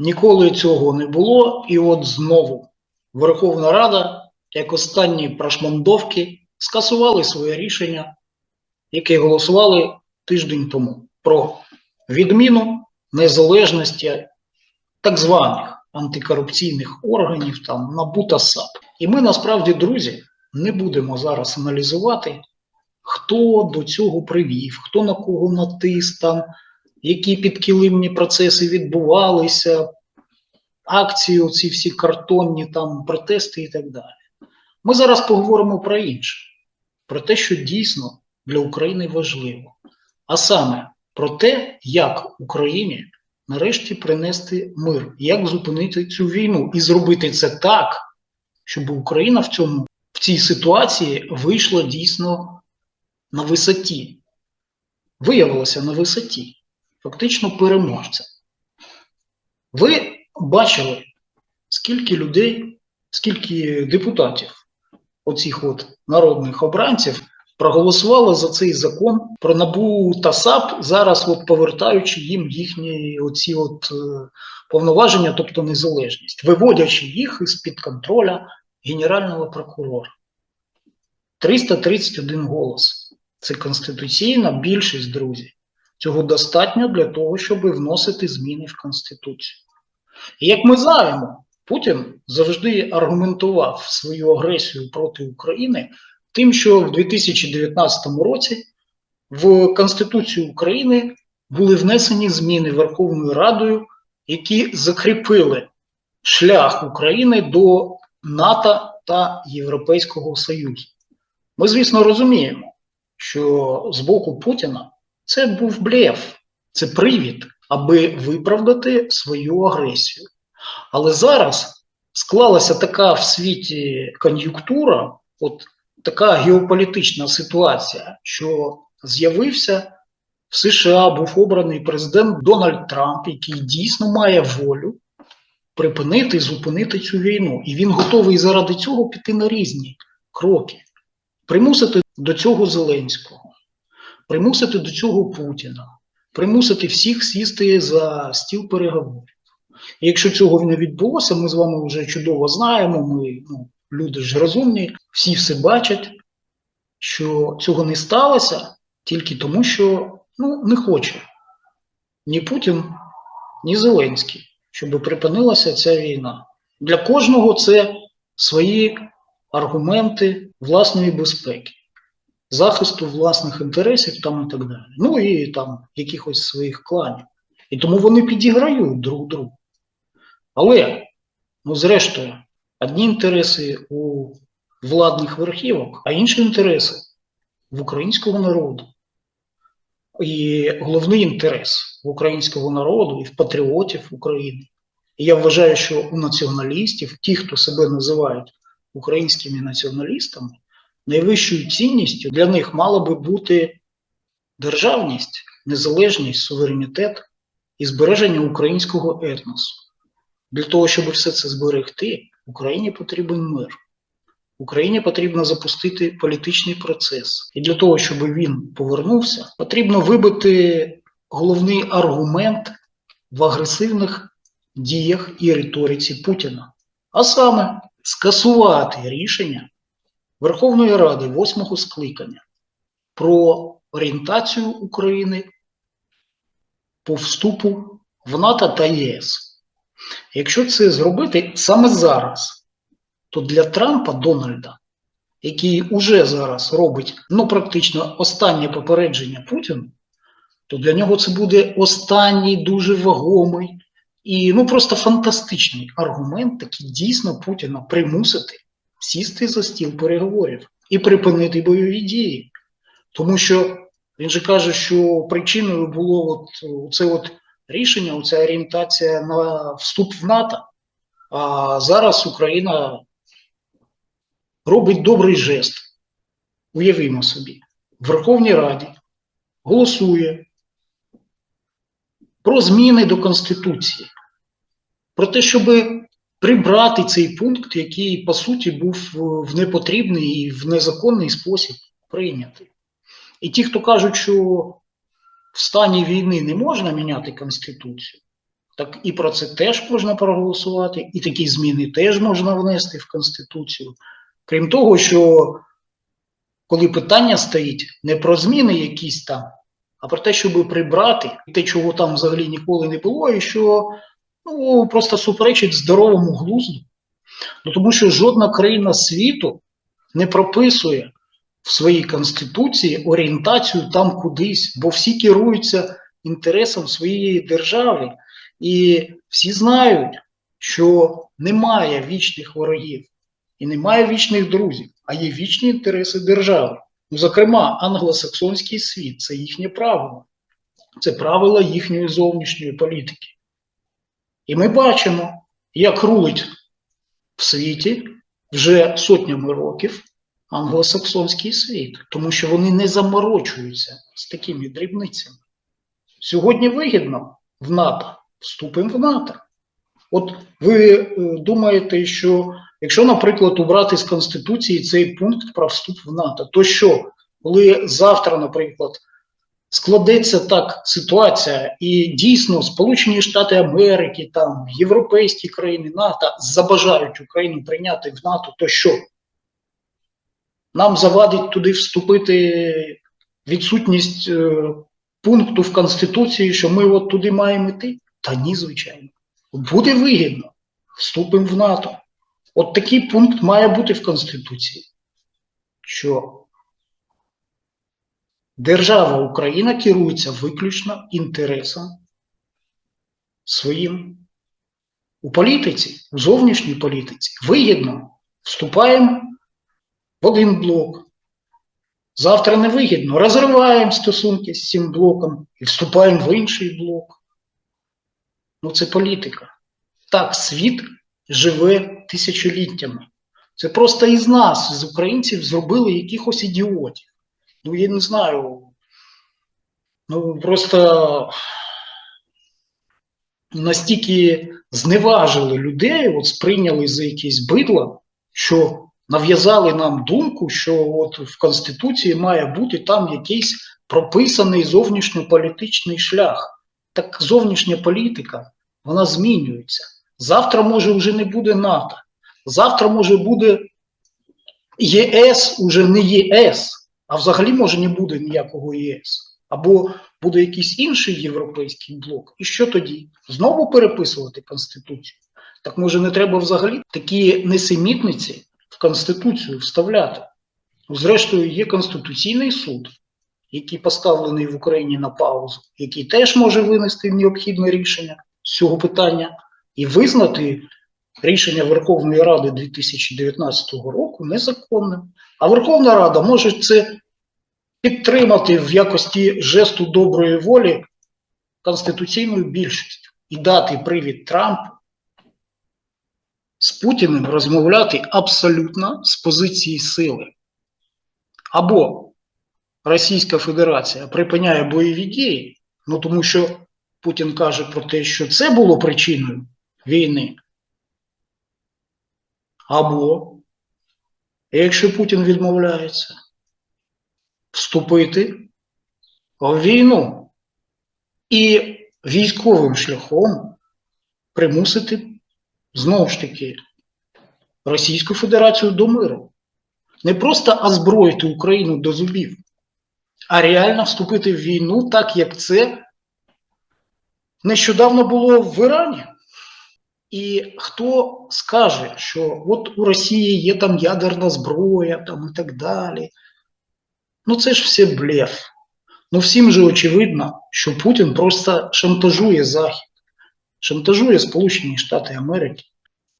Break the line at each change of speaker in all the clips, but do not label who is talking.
Ніколи цього не було, і от знову Верховна Рада, як останні прошмандовки, скасували своє рішення, яке голосували тиждень тому про відміну незалежності так званих антикорупційних органів, там НАБУ та САП. І ми насправді, друзі, не будемо зараз аналізувати, хто до цього привів, хто на кого натис там, які підкилимні процеси відбувалися, акції, оці всі картонні там протести і так далі. Ми зараз поговоримо про інше, про те, що дійсно для України важливо, а саме про те, як Україні нарешті принести мир, як зупинити цю війну і зробити це так, щоб Україна в цьому в цій ситуації вийшла дійсно на висоті, виявилася на висоті, фактично переможця. Ви бачили, скільки людей, скільки депутатів, оцих от народних обранців, проголосували за цей закон про НАБУ та САП, зараз от повертаючи їм їхні оці от е, повноваження, тобто незалежність, виводячи їх із-під контроля Генерального прокурора. 331 голос. Це конституційна більшість, друзі. Цього достатньо для того, щоб вносити зміни в Конституцію. І як ми знаємо, Путін завжди аргументував свою агресію проти України тим, що в 2019 році в Конституцію України були внесені зміни Верховною Радою, які закріпили шлях України до НАТО та Європейського Союзу. Ми, звісно, розуміємо, що з боку Путіна це був блеф, це привід, аби виправдати свою агресію. Але зараз склалася така в світі кон'юнктура, от така геополітична ситуація, що з'явився в США, був обраний президент Дональд Трамп, який дійсно має волю припинити і зупинити цю війну. І він готовий заради цього піти на різні кроки, примусити до цього Зеленського, примусити до цього Путіна, примусити всіх сісти за стіл переговорів. І якщо цього не відбулося, ми з вами вже чудово знаємо. Ми ну, люди ж розумні, всі все бачать, що цього не сталося тільки тому, що ну, не хоче ні Путін, ні Зеленський, щоб припинилася ця війна. Для кожного це свої аргументи власної безпеки, захисту власних інтересів там і так далі. Ну і там якихось своїх кланів. І тому вони підіграють друг другу. Але, ну, зрештою, одні інтереси у владних верхівок, а інші інтереси в українського народу. І головний інтерес в українського народу і в патріотів України. І я вважаю, що у націоналістів, ті, хто себе називають українськими націоналістами, найвищою цінністю для них мала би бути державність, незалежність, суверенітет і збереження українського етносу. Для того, щоб все це зберегти, Україні потрібен мир. Україні потрібно запустити політичний процес. І для того, щоб він повернувся, потрібно вибити головний аргумент в агресивних діях і риториці Путіна, а саме скасувати рішення Верховної Ради восьмого скликання про орієнтацію України по вступу в НАТО та ЄС. Якщо це зробити саме зараз, то для Трампа Дональда, який уже зараз робить ну, практично останнє попередження Путіну, то для нього це буде останній дуже вагомий і ну просто фантастичний аргумент, такий дійсно Путіна примусити сісти за стіл переговорів і припинити бойові дії. Тому що він же каже, що причиною було от це от рішення, оця орієнтація на вступ в НАТО. А зараз Україна робить добрий жест. Уявімо собі, в Верховній Раді голосує про зміни до Конституції, про те, щоб прибрати цей пункт, який, по суті, був в непотрібний і в незаконний спосіб прийнятий. І ті, хто кажуть, що в стані війни не можна міняти Конституцію, Так і про це теж можна проголосувати, і такі зміни теж можна внести в Конституцію. Крім того, що коли питання стоїть не про зміни якісь там, а про те, щоб прибрати те, чого там взагалі ніколи не було, і що ну, просто суперечить здоровому глузду. Ну, тому що жодна країна світу не прописує в своїй конституції орієнтацію там кудись, бо всі керуються інтересом своєї держави, і всі знають, що немає вічних ворогів і немає вічних друзів, а є вічні інтереси держави. Ну, зокрема, англосаксонський світ це їхнє правило, це правила їхньої зовнішньої політики. І ми бачимо, як рулить в світі вже сотнями років англосаксонський світ, тому що вони не заморочуються з такими дрібницями. Сьогодні вигідно в НАТО, вступимо в НАТО. От ви е, думаєте, що якщо, наприклад, убрати з Конституції цей пункт про вступ в НАТО, то що, коли завтра, наприклад, складеться так ситуація, і дійсно Сполучені Штати Америки, там європейські країни НАТО забажають Україну прийняти в НАТО, то що? Нам завадить туди вступити відсутність е, пункту в Конституції, що ми от туди маємо йти? Та ні, звичайно. Буде вигідно. Вступимо в НАТО. От такий пункт має бути в Конституції, що держава Україна керується виключно інтересом своїм у політиці, у зовнішній політиці. Вигідно вступаємо в один блок. Завтра невигідно, розриваємо стосунки з цим блоком і вступаємо в інший блок. Ну, це політика. Так, світ живе тисячоліттями. Це просто із нас, з українців, зробили якихось ідіотів. Ну, я не знаю. Ну, просто настільки зневажили людей, от сприйняли за якесь бидло, що нав'язали нам думку, що от в Конституції має бути там якийсь прописаний зовнішньополітичний шлях. Так зовнішня політика, вона змінюється. Завтра, може, вже не буде НАТО. Завтра, може, буде ЄС уже не ЄС, а взагалі, може, не буде ніякого ЄС. Або буде якийсь інший європейський блок. І що тоді? Знову переписувати Конституцію? Так може не треба взагалі такі несемітниці в Конституцію вставляти? Зрештою, є Конституційний суд, який поставлений в Україні на паузу, який теж може винести необхідне рішення з цього питання і визнати рішення Верховної Ради 2019 року незаконним. А Верховна Рада може це підтримати в якості жесту доброї волі конституційною більшістю і дати привід Трампу з Путіним розмовляти абсолютно з позиції сили. Або Російська Федерація припиняє бойові дії, ну тому що Путін каже про те, що це було причиною війни. Або, якщо Путін відмовляється, вступити в війну і військовим шляхом примусити знову ж таки Російську Федерацію до миру. Не просто озброїти Україну до зубів, а реально вступити в війну, так як це нещодавно було в Ірані. І хто скаже, що от у Росії є там ядерна зброя там і так далі. Ну це ж все блеф. Ну всім же очевидно, що Путін просто шантажує Захід, шантажує Сполучені Штати Америки.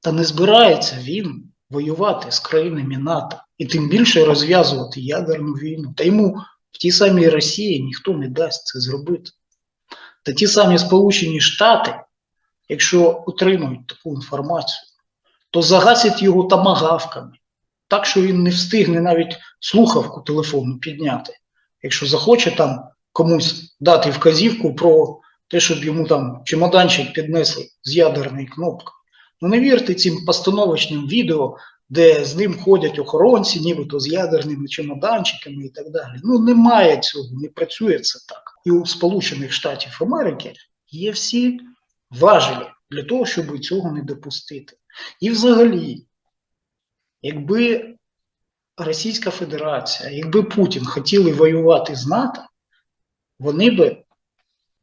Та не збирається він воювати з країнами НАТО і тим більше розв'язувати ядерну війну. Та йому в тій самій Росії ніхто не дасть це зробити. Та ті самі Сполучені Штати, якщо отримують таку інформацію, то загасять його тамагавками, так що він не встигне навіть слухавку телефону підняти. Якщо захоче там комусь дати вказівку про те, щоб йому там чемоданчик піднесли з ядерною кнопкою. Ну не вірте цим постановочним відео, де з ним ходять охоронці, нібито з ядерними чемоданчиками і так далі. Ну немає цього, не працює це так. І у Сполучених Штатів Америки є всі важелі для того, щоб цього не допустити. І взагалі, якби Російська Федерація, якби Путін хотіли воювати з НАТО, вони би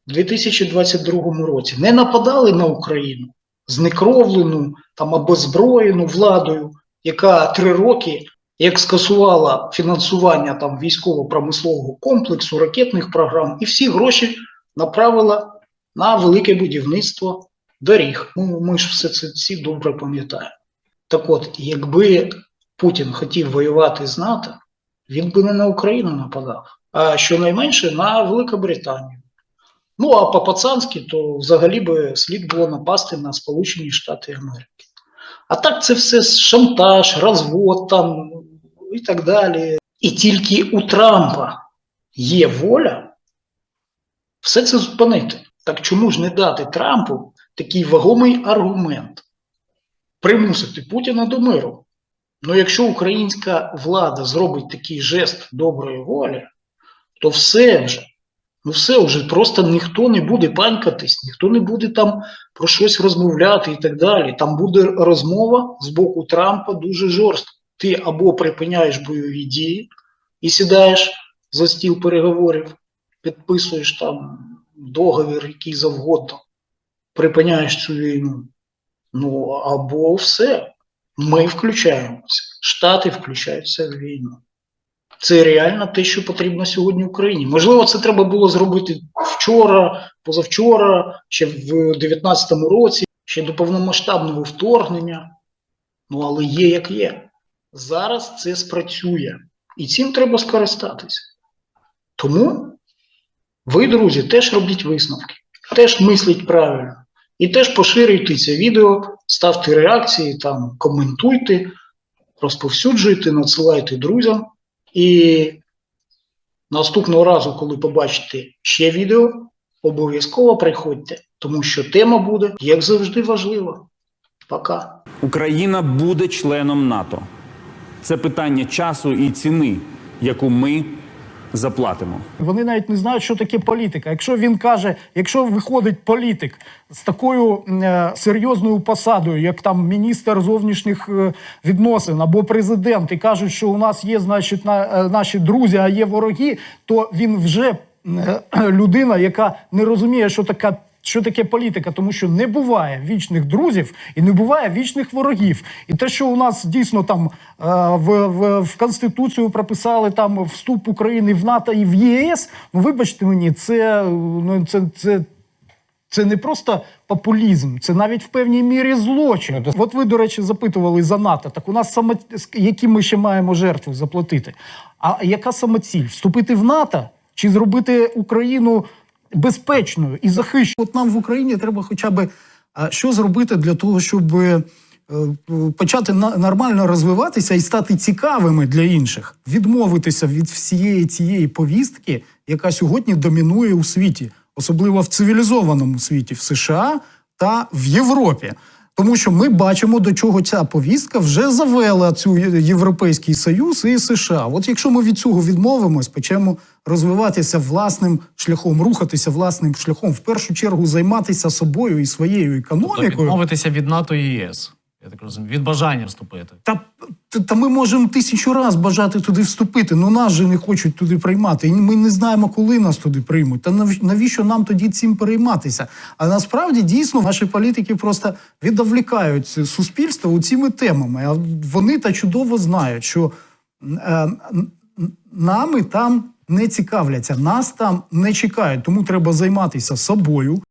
в 2022 році не нападали на Україну знекровлену, там обезброєну владою, яка три роки як скасувала фінансування там військово-промислового комплексу, ракетних програм, і всі гроші направила на велике будівництво доріг. Ну, ми ж все це всі добре пам'ятаємо. Так от, якби Путін хотів воювати з НАТО, він би не на Україну нападав, а щонайменше на Великобританію. Ну а по-пацанськи, то взагалі би слід було напасти на Сполучені Штати Америки. А так це все шантаж, розвод там і так далі. І тільки у Трампа є воля все це зупинити. Так чому ж не дати Трампу такий вагомий аргумент примусити Путіна до миру? Ну, якщо українська влада зробить такий жест доброї волі, то все вже, ну все вже просто ніхто не буде панькатись, ніхто не буде там про щось розмовляти і так далі. Там буде розмова з боку Трампа дуже жорстка. Ти або припиняєш бойові дії і сідаєш за стіл переговорів, підписуєш там договір, який завгодно, припиняєш цю війну. Ну або все. Ми включаємося, Штати включаються в війну. Це реально те, що потрібно сьогодні Україні. Можливо, це треба було зробити вчора, позавчора, ще в 2019 році, ще до повномасштабного вторгнення. Ну, але є як є. Зараз це спрацює. І цим треба скористатися. Тому ви, друзі, теж робіть висновки, теж мисліть правильно. І теж поширюйте це відео, ставте реакції, там, коментуйте, розповсюджуйте, надсилайте друзям. І наступного разу, коли побачите ще відео, обов'язково приходьте, тому що тема буде, як завжди, важлива. Пока.
Україна буде членом НАТО. Це питання часу і ціни, яку ми заплатимо.
Вони навіть не знають, що таке політика. Якщо він каже, якщо виходить політик з такою е, серйозною посадою, як там міністр зовнішніх е, відносин або президент, і кажуть, що у нас є, значить, на, е, наші друзі, а є вороги, то він вже е, людина, яка не розуміє, що така. Що таке політика? Тому що не буває вічних друзів і не буває вічних ворогів. І те, що у нас дійсно там е, в, в, в Конституцію прописали там вступ України в НАТО і в ЄС, ну вибачте мені, це ну це, це, це не просто популізм, це навіть в певній мірі злочин. От ви, до речі, запитували за НАТО. Так у нас саме які ми ще маємо жертви заплатити? А яка саме ціль? Вступити в НАТО чи зробити Україну безпечною і захищеною? От нам в Україні треба хоча б що зробити для того, щоб е, почати нормально розвиватися і стати цікавими для інших, відмовитися від всієї цієї повістки, яка сьогодні домінує у світі, особливо в цивілізованому світі, в США та в Європі. Тому що ми бачимо, до чого ця повістка вже завела цю Європейський Союз і США. От якщо ми від цього відмовимось, почнемо розвиватися власним шляхом, рухатися власним шляхом, в першу чергу займатися собою і своєю
Тобто
економікою.
відмовитися від НАТО і ЄС. Я так розумію, від бажання вступити.
Та, та, ми можемо тисячу раз бажати туди вступити. Ну нас же не хочуть туди приймати. І ми не знаємо, коли нас туди приймуть. Та нав- навіщо нам тоді цим перейматися? А насправді дійсно наші політики просто відволікають суспільство цими темами. А вони та чудово знають, що е, нами там не цікавляться, нас там не чекають. Тому треба займатися собою.